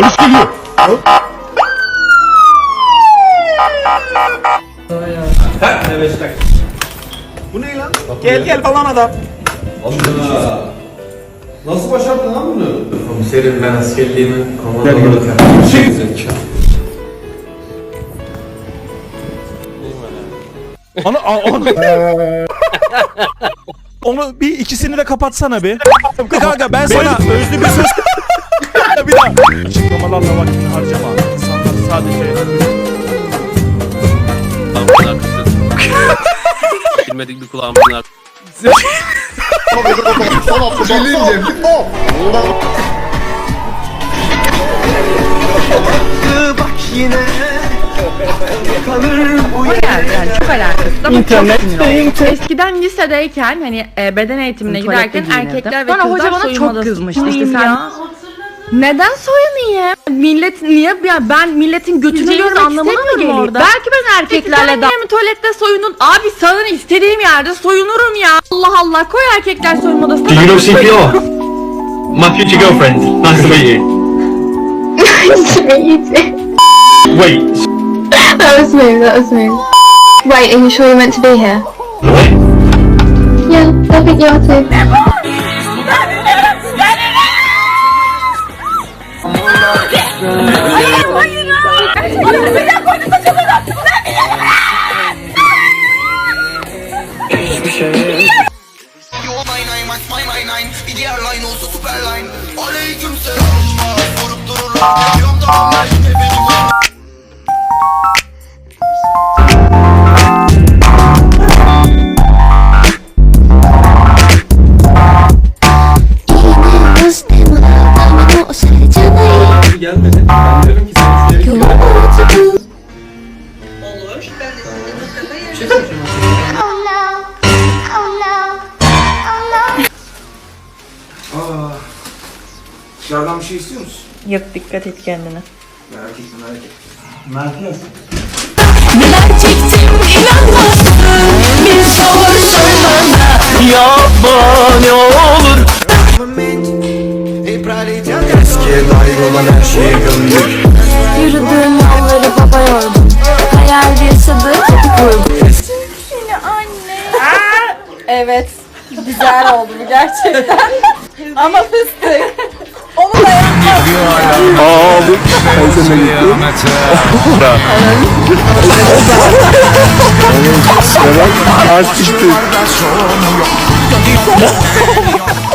Polis geliyor. Gel gel falan adam. Nasıl başardın lan bunu? Komiserim ben askerliğimi komandoları Onu, onu, onu bir ikisini de kapatsana bir. Kanka ben sana özlü bir söz... Açıklamalarla vaktini harcama. İnsanlar sadece... Kulağımızın arkasında. Bilmedik bir kulağımızın arkasında. yani çok alakasız ama çok sinir oldum. Eskiden lisedeyken hani e, beden eğitimine giderken erkekler ve kızlar hoca bana çok kızmıştı işte sen neden soyunayım? Millet niye ya ben milletin götünü görmek anlamına mı istemiyorum geliyor? orada. Belki ben erkeklerle daha... mi tuvalette soyunun? Abi sana istediğim yerde soyunurum ya. Allah Allah koy erkekler soyunma odasına. Do you know CPR? My future girlfriend. Nice to meet you. Nice. Wait. That was smooth, that was smooth. Wait, are you sure you're meant to be here? Yeah, I think you are too. Nine Bir diğer line olsa super line Aleyküm selam Sorup dururlar Geliyorum da onlar yine benim Gelmedi. Ben diyorum ki sen şuraya git. Oh no. Dışarıdan bir şey istiyor musun? Yok dikkat et kendine. Merak etme merak etme. Eskiye dair olan her şeyi gömdük Yürüdüğüm yolları baba yordum. Hayal yaşadığı kötü kurdum. Evet. Güzel oldu bu gerçekten. Ama fıstık. Onu da Az çıktı.